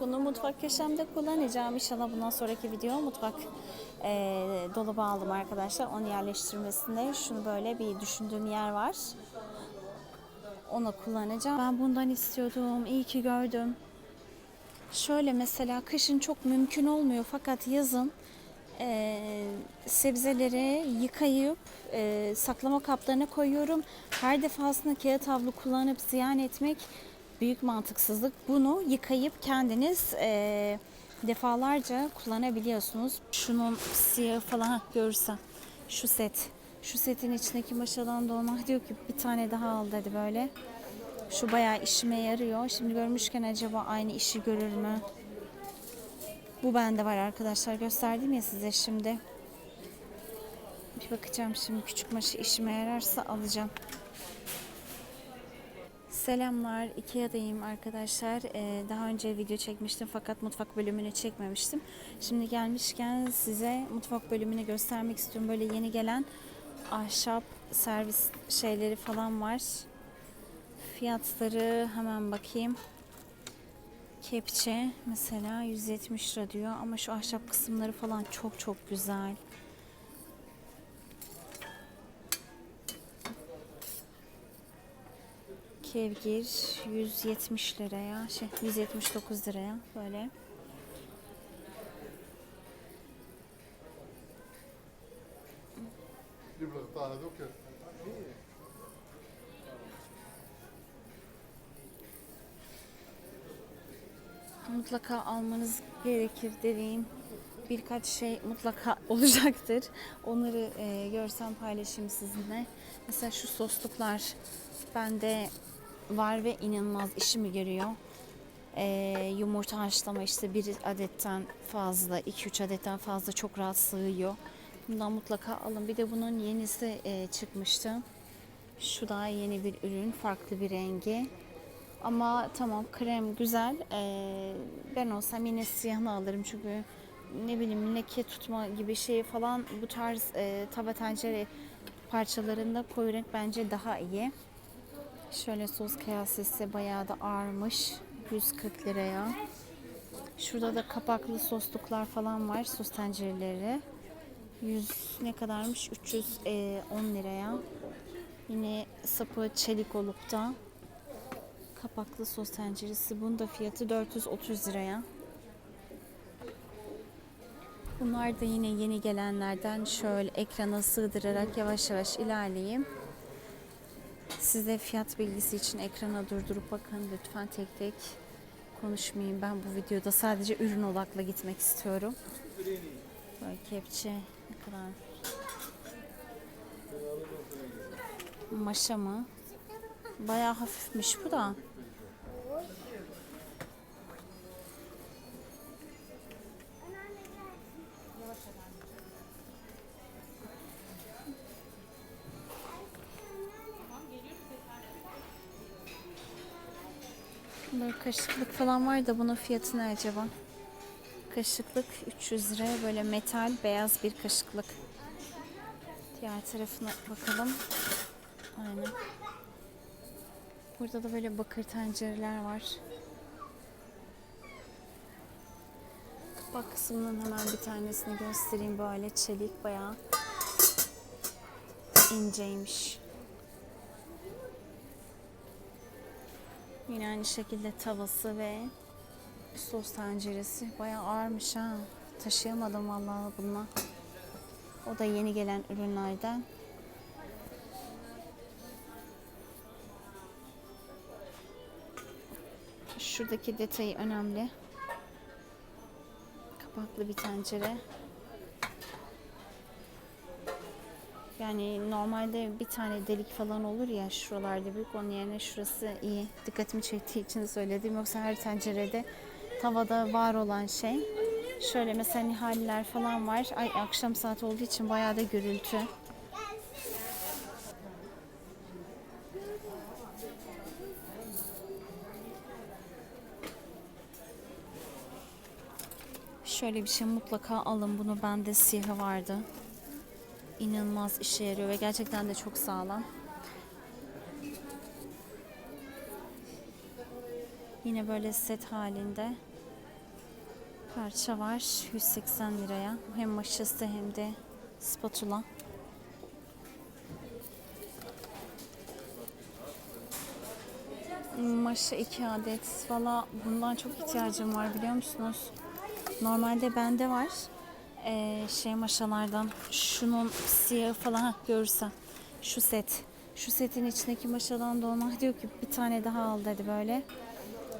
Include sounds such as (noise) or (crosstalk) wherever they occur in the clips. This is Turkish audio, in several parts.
Bunu mutfak köşemde kullanacağım. İnşallah bundan sonraki video mutfak e, dolabı aldım arkadaşlar. Onu yerleştirmesinde şunu böyle bir düşündüğüm yer var. Onu kullanacağım. Ben bundan istiyordum. İyi ki gördüm. Şöyle mesela kışın çok mümkün olmuyor fakat yazın e, sebzeleri yıkayıp e, saklama kaplarına koyuyorum. Her defasında kağıt havlu kullanıp ziyan etmek büyük mantıksızlık. Bunu yıkayıp kendiniz e, defalarca kullanabiliyorsunuz. Şunun siyahı falan Hah, görürsen şu set. Şu setin içindeki maşadan dolma diyor ki bir tane daha al dedi böyle. Şu bayağı işime yarıyor. Şimdi görmüşken acaba aynı işi görür mü? Bu bende var arkadaşlar. Gösterdim ya size şimdi. Bir bakacağım şimdi küçük maşı işime yararsa alacağım. Selamlar. Ikea'dayım arkadaşlar. Ee, daha önce video çekmiştim fakat mutfak bölümünü çekmemiştim. Şimdi gelmişken size mutfak bölümünü göstermek istiyorum. Böyle yeni gelen ahşap servis şeyleri falan var. Fiyatları hemen bakayım. Kepçe mesela 170 lira diyor ama şu ahşap kısımları falan çok çok güzel. Kevgir 170 liraya, şey 179 liraya böyle. Mutlaka almanız gerekir dediğim birkaç şey mutlaka (laughs) olacaktır. Onları e, görsem paylaşayım sizinle. Mesela şu sosluklar bende var ve inanılmaz işimi görüyor. E, yumurta haşlama işte bir adetten fazla, 2-3 adetten fazla çok rahat sığıyor. Bundan mutlaka alın. Bir de bunun yenisi e, çıkmıştı. Şu da yeni bir ürün, farklı bir rengi. Ama tamam krem güzel. Ee, ben olsam yine siyahını alırım çünkü ne bileyim leke tutma gibi şey falan bu tarz e, tava tencere parçalarında koyu renk bence daha iyi. Şöyle sos kasesi bayağı da ağırmış. 140 liraya. Şurada da kapaklı sosluklar falan var. Sos tencereleri. 100 ne kadarmış? 310 liraya. Yine sapı çelik olup da kapaklı sos tenceresi. Bunun da fiyatı 430 liraya. Bunlar da yine yeni gelenlerden şöyle ekrana sığdırarak yavaş yavaş ilerleyeyim. Size fiyat bilgisi için ekrana durdurup bakın lütfen tek tek konuşmayayım. Ben bu videoda sadece ürün odaklı gitmek istiyorum. Böyle kepçe ne kadar? Maşa mı? Bayağı hafifmiş bu da. Kaşıklık falan var da bunun fiyatı ne acaba? Kaşıklık 300 lira böyle metal beyaz bir kaşıklık. Diğer tarafına bakalım. Aynen. Burada da böyle bakır tencereler var. Kapak kısmının hemen bir tanesini göstereyim böyle çelik bayağı inceymiş. Yine aynı şekilde tavası ve sos tenceresi bayağı ağırmış ha. Taşıyamadım vallahi bununla. O da yeni gelen ürünlerden. Şuradaki detayı önemli. Kapaklı bir tencere. Yani normalde bir tane delik falan olur ya şuralarda büyük onun yerine şurası iyi. Dikkatimi çektiği için söyledim. Yoksa her tencerede tavada var olan şey. Şöyle mesela nihaliler falan var. Ay akşam saat olduğu için bayağı da gürültü. Şöyle bir şey mutlaka alın. Bunu bende siyahı vardı. İnanılmaz işe yarıyor ve gerçekten de çok sağlam. Yine böyle set halinde. parça var 180 liraya. Hem maşası hem de spatula. Maşa 2 adet. Valla bundan çok ihtiyacım var biliyor musunuz? Normalde bende var. Ee, şey maşalardan şunun siyahı falan Hah, görürsen şu set. Şu setin içindeki maşadan dolma diyor ki bir tane daha al dedi böyle.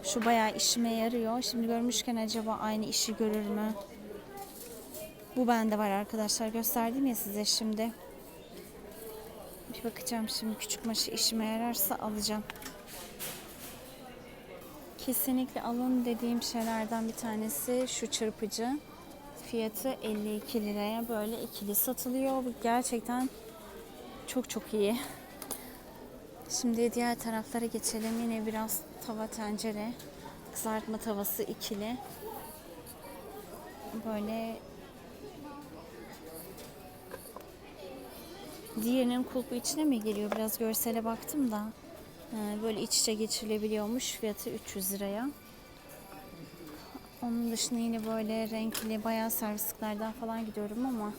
Şu bayağı işime yarıyor. Şimdi görmüşken acaba aynı işi görür mü? Bu bende var arkadaşlar. Gösterdim ya size şimdi. Bir bakacağım şimdi küçük maşı işime yararsa alacağım. Kesinlikle alın dediğim şeylerden bir tanesi şu çırpıcı. Fiyatı 52 liraya böyle ikili satılıyor. Bu gerçekten çok çok iyi. Şimdi diğer taraflara geçelim. Yine biraz tava tencere. Kızartma tavası ikili. Böyle Diğerinin kulpu içine mi geliyor? Biraz görsele baktım da. Ee, Böyle iç içe geçirilebiliyormuş. Fiyatı 300 liraya. Onun dışında yine böyle renkli bayağı servisliklerden falan gidiyorum ama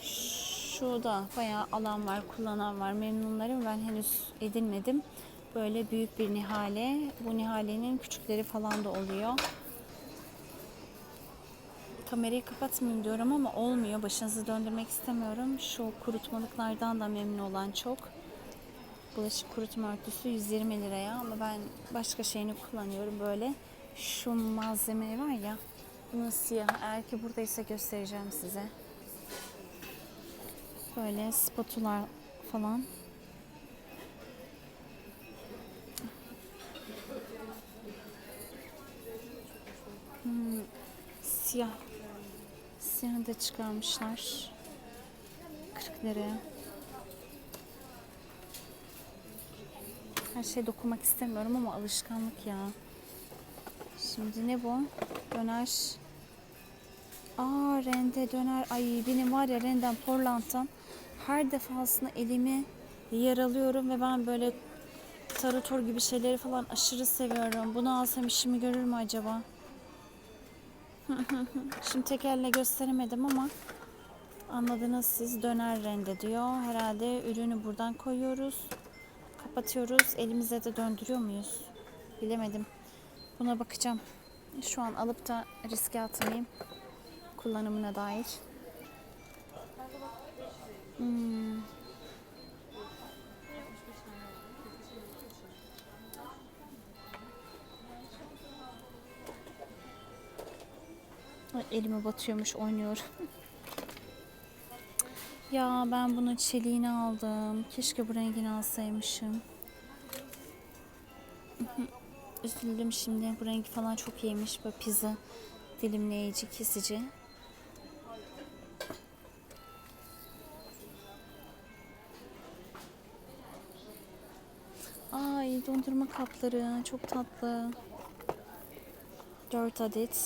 şurada bayağı alan var, kullanan var. Memnunlarım. Ben henüz edinmedim. Böyle büyük bir nihale. Bu nihalenin küçükleri falan da oluyor. Kamerayı kapatmayayım diyorum ama olmuyor. Başınızı döndürmek istemiyorum. Şu kurutmalıklardan da memnun olan çok. Bulaşık kurutma örtüsü 120 liraya ama ben başka şeyini kullanıyorum böyle. Şu malzeme var ya. Bunun siyah. Eğer ki buradaysa göstereceğim size. Böyle spatula falan. Hmm, siyah. Siyah da çıkarmışlar. 40 liraya. Her şeye dokunmak istemiyorum ama alışkanlık ya. Şimdi ne bu? Döner. Aa rende döner. Ay benim var ya renden porlantam. Her defasında elimi yaralıyorum ve ben böyle tarator gibi şeyleri falan aşırı seviyorum. Bunu alsam işimi görür mü acaba? (laughs) Şimdi tek elle gösteremedim ama anladınız siz döner rende diyor. Herhalde ürünü buradan koyuyoruz. Kapatıyoruz. Elimize de döndürüyor muyuz? Bilemedim. Buna bakacağım. Şu an alıp da riske atmayayım. Kullanımına dair. Hmm. Elime batıyormuş oynuyor. ya ben bunun çeliğini aldım. Keşke bu rengini alsaymışım. Üzüldüm şimdi. Bu rengi falan çok iyiymiş. Böyle pizza dilimleyici, kesici. Ay dondurma kapları çok tatlı. 4 adet.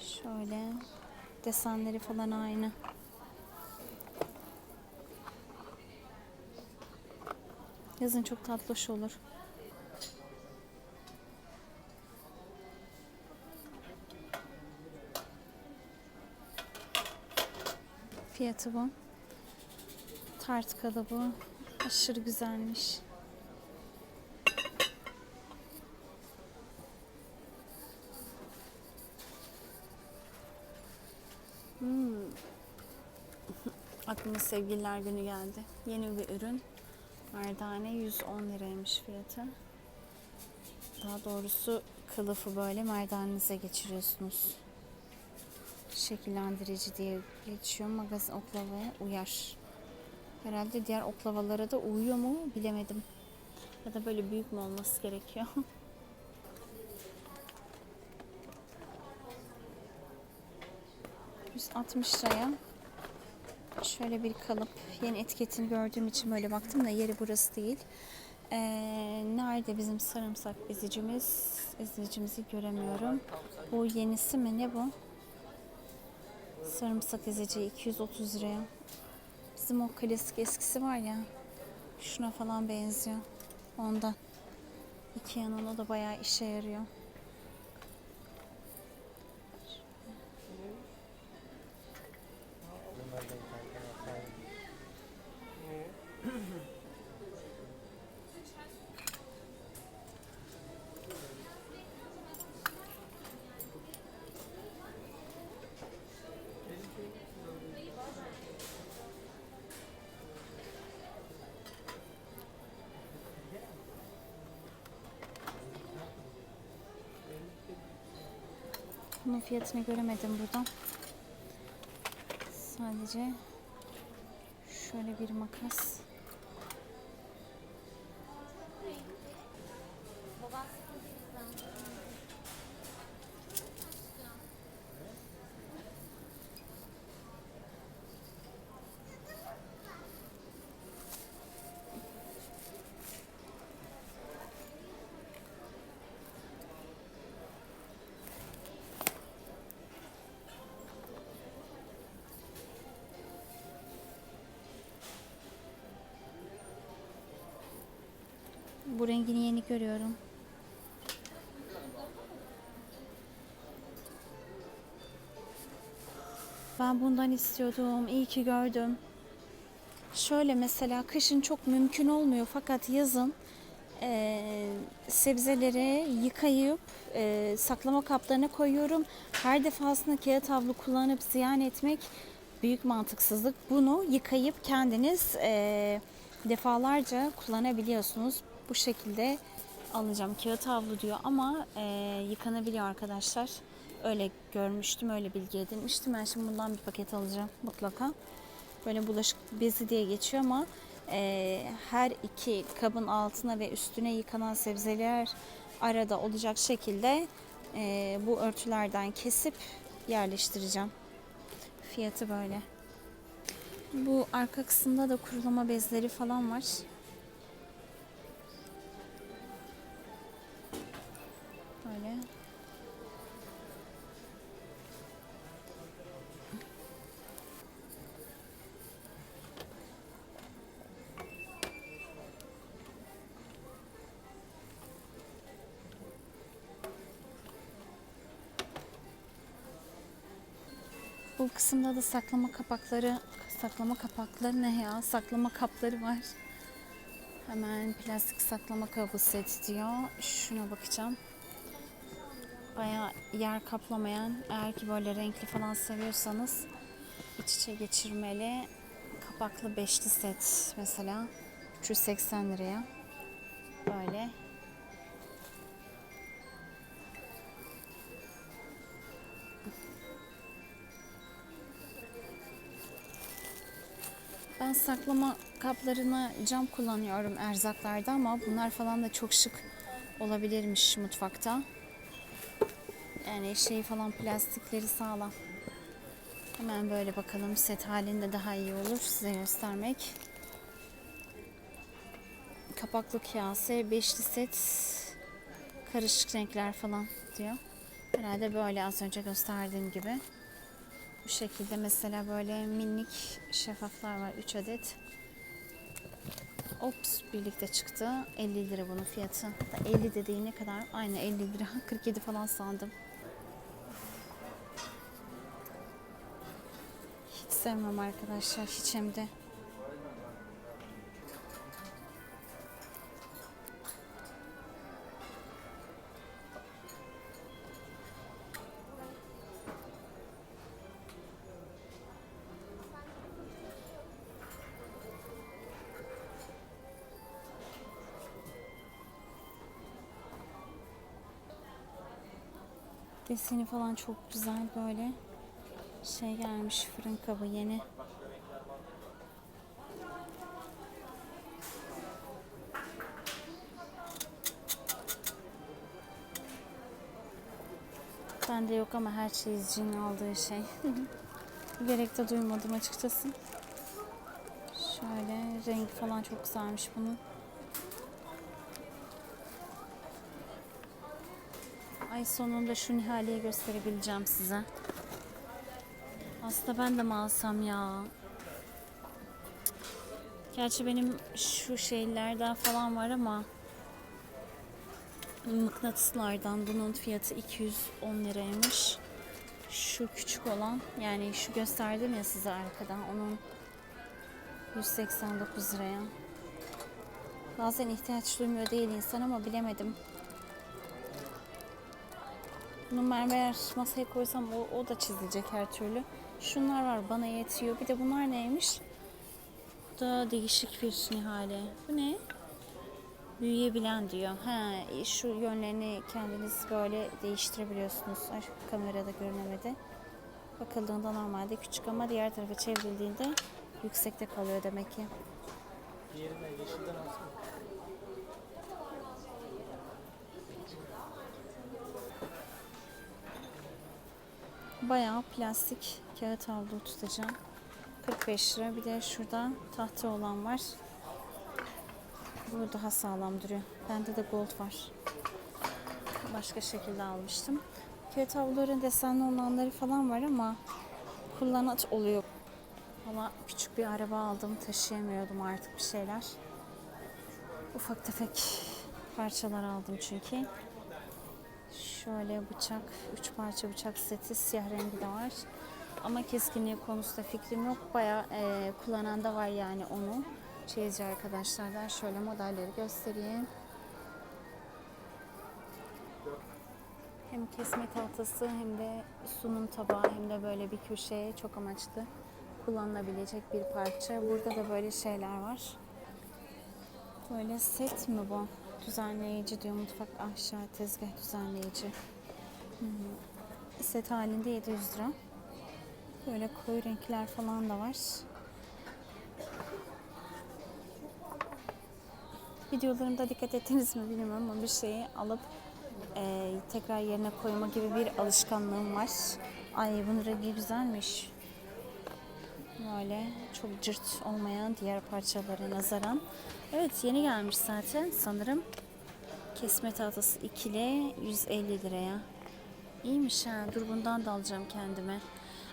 Şöyle desenleri falan aynı. Yazın çok tatlış olur. Fiyatı bu. Tart kalıbı. Aşırı güzelmiş. Hmm. Aklıma sevgililer günü geldi. Yeni bir ürün. Merdane 110 liraymış fiyatı. Daha doğrusu kılıfı böyle merdanenize geçiriyorsunuz. Şekillendirici diye geçiyor. Magazin oklavaya uyar. Herhalde diğer oklavalara da uyuyor mu bilemedim. Ya da böyle büyük mü olması gerekiyor? (laughs) ...160 liraya şöyle bir kalıp yeni etiketini gördüğüm için böyle baktım da yeri burası değil. Ee, nerede bizim sarımsak ezicimiz? Ezicimizi göremiyorum. Bu yenisi mi? Ne bu? Sarımsak ezici 230 liraya. Bizim o klasik eskisi var ya. Şuna falan benziyor. Ondan. İki yanında da bayağı işe yarıyor. Bunun fiyatını göremedim buradan. Sadece şöyle bir makas. Bu rengini yeni görüyorum. Ben bundan istiyordum. İyi ki gördüm. Şöyle mesela kışın çok mümkün olmuyor fakat yazın eee, sebzeleri yıkayıp eee, saklama kaplarına koyuyorum. Her defasında kağıt havlu kullanıp ziyan etmek büyük mantıksızlık. Bunu yıkayıp kendiniz eee, defalarca kullanabiliyorsunuz. Bu şekilde alacağım. Kağıt havlu diyor ama eee, yıkanabiliyor arkadaşlar. Öyle görmüştüm, öyle bilgi edinmiştim. Ben şimdi bundan bir paket alacağım mutlaka. Böyle bulaşık bezi diye geçiyor ama eee, her iki kabın altına ve üstüne yıkanan sebzeler arada olacak şekilde eee, bu örtülerden kesip yerleştireceğim. Fiyatı böyle. Bu arka kısımda da kurulama bezleri falan var. Böyle. Bu kısımda da saklama kapakları, saklama kapakları ne ya? Saklama kapları var. Hemen plastik saklama kabı set diyor. Şuna bakacağım. Baya yer kaplamayan, eğer ki böyle renkli falan seviyorsanız iç içe geçirmeli kapaklı beşli set mesela 380 liraya. Böyle. Ben saklama kaplarını cam kullanıyorum erzaklarda ama bunlar falan da çok şık olabilirmiş mutfakta. Yani şey falan plastikleri sağlam. Hemen böyle bakalım set halinde daha iyi olur size göstermek. Kapaklı kase, beşli set, karışık renkler falan diyor. Herhalde böyle az önce gösterdiğim gibi. Bu şekilde mesela böyle minik şeffaflar var 3 adet. Ops birlikte çıktı. 50 lira bunun fiyatı. Da 50 de değil ne kadar? Aynı 50 lira. (laughs) 47 falan sandım. Sevmem arkadaşlar. Hiç hem de. Deseni falan çok güzel böyle. Şey gelmiş fırın kabı yeni. Bende yok ama her şey izcinin aldığı şey. (laughs) Gerek de duymadım açıkçası. Şöyle rengi falan çok güzelmiş bunun. Ay sonunda şu Nihale'yi gösterebileceğim size. Aslında ben de mi alsam ya? Gerçi benim şu şeylerden falan var ama mıknatıslardan bunun fiyatı 210 liraymış. Şu küçük olan yani şu gösterdim ya size arkadan onun 189 liraya. Bazen ihtiyaç duymuyor değil insan ama bilemedim. Bunu mermer masaya koysam o, o da çizilecek her türlü. Şunlar var bana yetiyor. Bir de bunlar neymiş? Bu da değişik bir nihale. Bu ne? Büyüyebilen diyor. Ha, şu yönlerini kendiniz böyle değiştirebiliyorsunuz. Ay, kamerada görünemedi. Bakıldığında normalde küçük ama diğer tarafa çevrildiğinde yüksekte kalıyor demek ki. Diğerine yeşilden alsana. Bayağı plastik kağıt havlu tutacağım. 45 lira. Bir de şurada tahta olan var. Bu daha sağlam duruyor. Bende de gold var. Başka şekilde almıştım. Kağıt havluların desenli olanları falan var ama kullanat oluyor. Ama küçük bir araba aldım. Taşıyamıyordum artık bir şeyler. Ufak tefek parçalar aldım çünkü. Şöyle bıçak, üç parça bıçak seti, siyah rengi de var. Ama keskinliği konusunda fikrim yok. Bayağı e, kullanan da var yani onu. Çeyizci arkadaşlardan şöyle modelleri göstereyim. Hem kesme tahtası hem de sunum tabağı hem de böyle bir köşeye çok amaçlı kullanılabilecek bir parça. Burada da böyle şeyler var. Böyle set mi bu? Düzenleyici diyor mutfak aşağı tezgah düzenleyici. Hı. Set halinde 700 lira. Böyle koyu renkler falan da var. Videolarımda dikkat ettiniz mi bilmiyorum ama bir şeyi alıp e, tekrar yerine koyma gibi bir alışkanlığım var. Ay bunun rengi güzelmiş. Böyle çok cırt olmayan diğer parçalara nazaran. Evet yeni gelmiş zaten sanırım. Kesme tahtası ikili 150 liraya. İyiymiş ha. Dur bundan da alacağım kendime.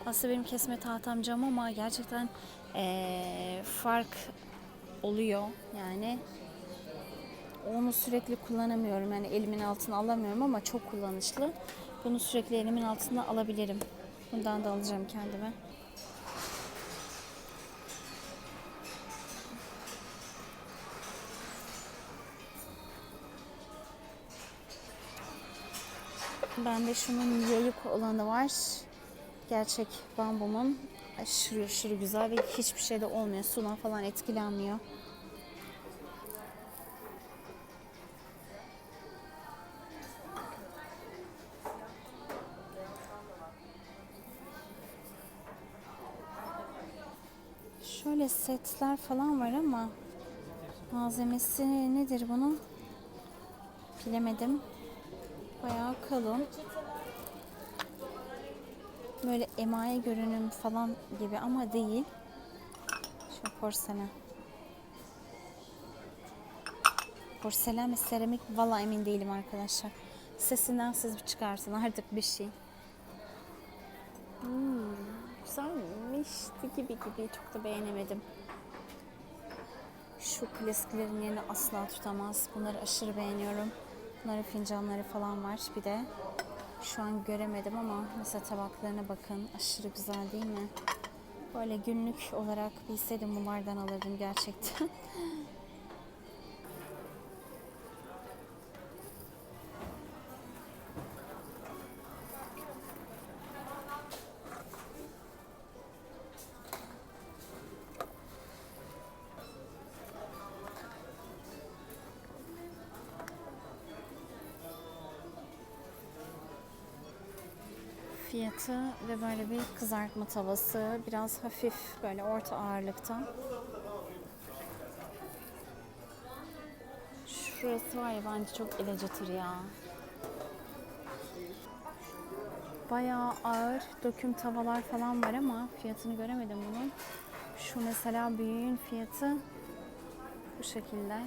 Aslında benim kesme tahtam cam ama gerçekten eee, fark oluyor. Yani onu sürekli kullanamıyorum. Yani elimin altına alamıyorum ama çok kullanışlı. Bunu sürekli elimin altına alabilirim. Bundan da alacağım kendime. Bende şunun yayık olanı var. Gerçek bambumun aşırı aşırı güzel ve hiçbir şey de olmuyor. Sudan falan etkilenmiyor. Şöyle setler falan var ama malzemesi nedir bunun? Bilemedim. Bayağı kalın. Böyle emaye görünüm falan gibi ama değil. Şu porselen. Porselen mi seramik valla emin değilim arkadaşlar. Sesinden siz çıkarsın artık bir şey. Hmm, güzelmişti gibi gibi çok da beğenemedim. Şu klasiklerin yerini asla tutamaz. Bunları aşırı beğeniyorum. Bunların fincanları falan var. Bir de şu an göremedim ama mesela tabaklarına bakın. Aşırı güzel değil mi? Böyle günlük olarak bilseydim bunlardan alırdım gerçekten. (laughs) Fiyatı ve böyle bir kızartma tavası. Biraz hafif böyle orta ağırlıkta. Şurası var ya bence çok el acıtır ya. Bayağı ağır döküm tavalar falan var ama fiyatını göremedim bunun. Şu mesela büyüğün fiyatı bu şekilde.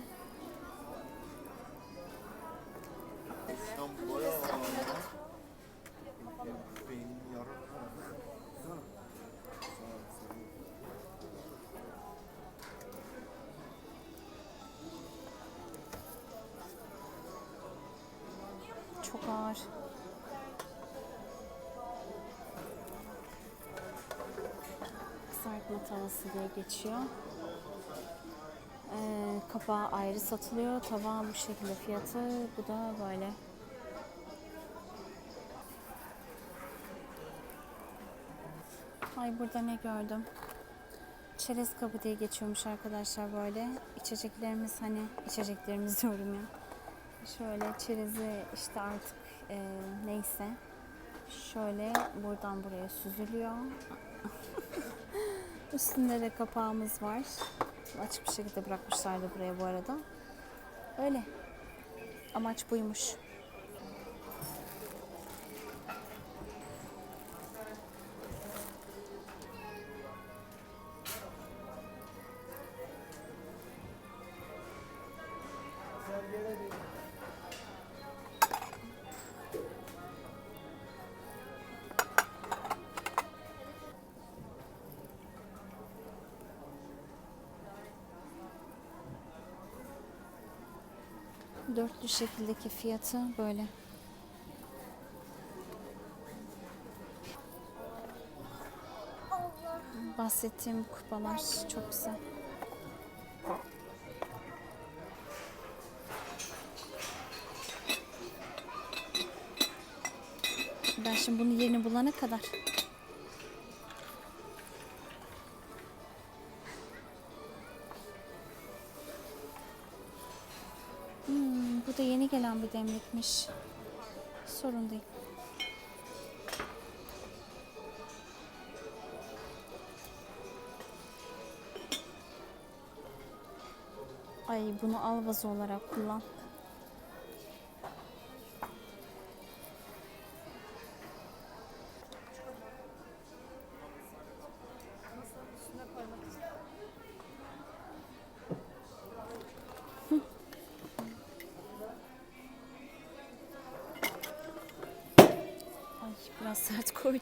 Geçiyor. Ee, kapağı ayrı satılıyor. Tava bu şekilde fiyatı. Bu da böyle. Ay burada ne gördüm? çerez kabı diye geçiyormuş arkadaşlar böyle. İçeceklerimiz hani içeceklerimiz (laughs) diyorum ya. Şöyle çerezi işte artık e, neyse. Şöyle buradan buraya süzülüyor. (laughs) Üstünde de kapağımız var. Açık bir şekilde bırakmışlardı buraya bu arada. Öyle. Amaç buymuş. Dörtlü şekildeki fiyatı böyle. Bahsettiğim kupalar çok güzel. Ben şimdi bunun yerini bulana kadar bir demlikmiş. Sorun değil. Ay bunu al vazo olarak kullan. Koydum.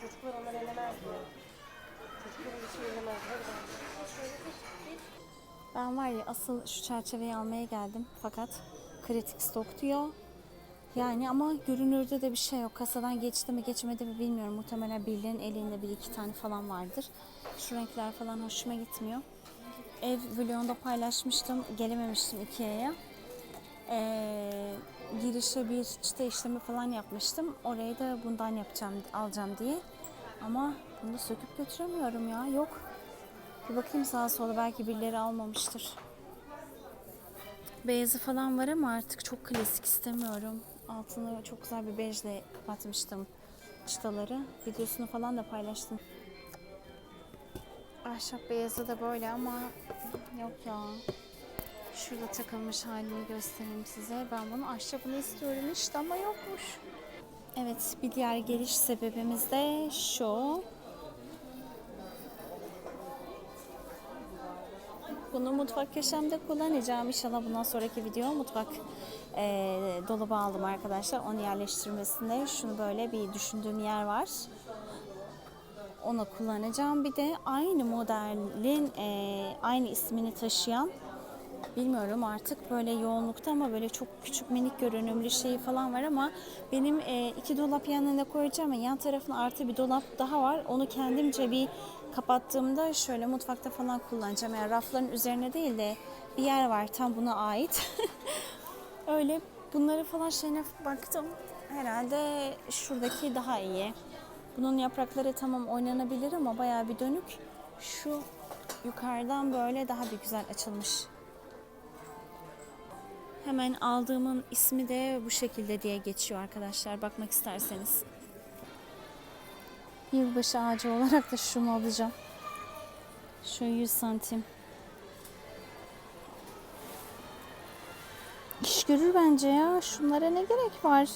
Çocuklar elemez. Çocuklar bir şey elemez. Ben var ya asıl şu çerçeveyi almaya geldim fakat kritik stok diyor. Yani ama görünürde de bir şey yok. Kasadan geçti mi geçmedi mi bilmiyorum. Muhtemelen birilerinin elinde bir iki tane falan vardır. Şu renkler falan hoşuma gitmiyor. Ev vlogunda paylaşmıştım. Gelememiştim Ikea'ya. Ee, girişe bir çıta işlemi falan yapmıştım. Orayı da bundan yapacağım, alacağım diye. Ama bunu söküp götüremiyorum ya. Yok. Bir bakayım sağa sola belki birileri almamıştır. Beyazı falan var ama artık çok klasik istemiyorum. Altını çok güzel bir bejle kapatmıştım çıtaları. Videosunu falan da paylaştım. Ahşap beyazı da böyle ama yok ya. Şurada takılmış halini göstereyim size. Ben bunu ahşabını istiyorum işte ama yokmuş. Evet bir diğer geliş sebebimiz de şu. Bunu mutfak köşemde kullanacağım. İnşallah bundan sonraki video mutfak eee dolabı aldım arkadaşlar. Onu yerleştirmesinde şunu böyle bir düşündüğüm yer var. Ona kullanacağım. Bir de aynı modelin eee, aynı ismini taşıyan bilmiyorum artık böyle yoğunlukta ama böyle çok küçük minik görünümlü şeyi falan var ama benim e, iki dolap yan koyacağım ama yan tarafına artı bir dolap daha var. Onu kendimce bir kapattığımda şöyle mutfakta falan kullanacağım. Yani rafların üzerine değil de bir yer var tam buna ait. (laughs) Öyle bunları falan şeyine baktım. Herhalde şuradaki daha iyi. Bunun yaprakları tamam oynanabilir ama bayağı bir dönük. Şu yukarıdan böyle daha bir güzel açılmış. Hemen aldığımın ismi de bu şekilde diye geçiyor arkadaşlar. Bakmak isterseniz. Yılbaşı ağacı olarak da şunu alacağım. Şu 100 santim. İş görür bence ya. Şunlara ne gerek var?